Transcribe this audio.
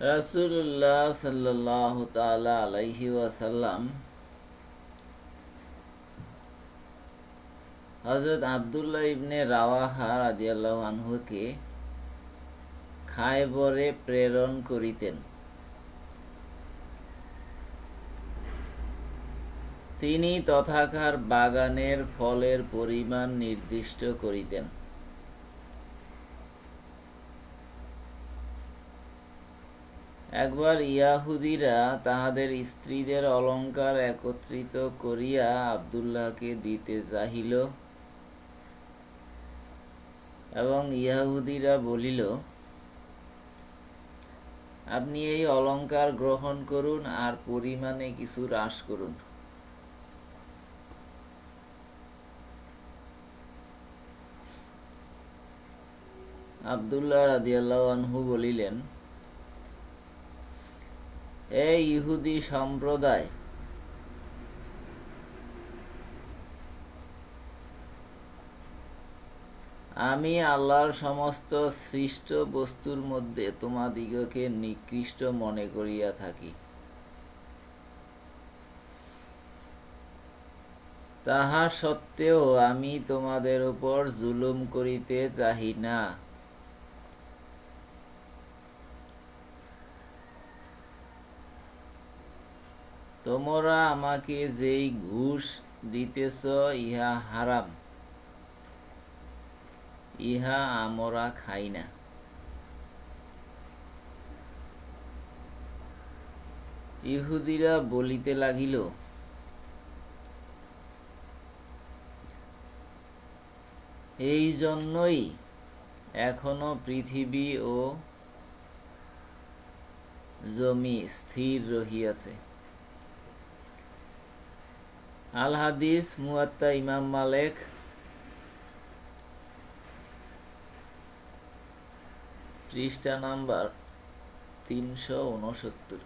রাসূলুল্লাহ সাল্লাল্লাহু তাআলা আলাইহি ওয়াসাল্লাম হযরত আব্দুল্লাহ ইবনে রাওয়াহা রাদিয়াল্লাহু আনহুকে খায়বরে প্রেরণ করিতেন। তিনি তথাকার বাগানের ফলের পরিমাণ নির্দিষ্ট করিতেন। একবার ইয়াহুদিরা তাহাদের স্ত্রীদের অলঙ্কার একত্রিত করিয়া আবদুল্লাহকে দিতে চাহিল এবং ইয়াহুদিরা বলিল, আপনি এই অলঙ্কার গ্রহণ করুন আর পরিমাণে কিছু হ্রাস করুন। আবদুল্লাহ রাদিয়াল্লাহু আনহু বলিলেন এ ইহুদি সম্প্রদায়। আমি আল্লাহর সমস্ত সৃষ্ট বস্তুর মধ্যে তোমাদিগকে নিকৃষ্ট মনে করিয়া থাকি। তাহা সত্ত্বেও আমি তোমাদের উপর জুলুম করিতে চাহি না। তোমরা আমাকে যেই ঘুষ দিতেছ, ইহা হারাম। ইহা আমরা খাই না। ইহুদিরা বলিতে লাগিল, এই জন্যই এখনও পৃথিবী ও জমি স্থির রহিয়াছে। আল হাদিস মুয়াত্তা ইমাম মালেক। পৃষ্ঠা নাম্বার তিনশো উনসত্তর।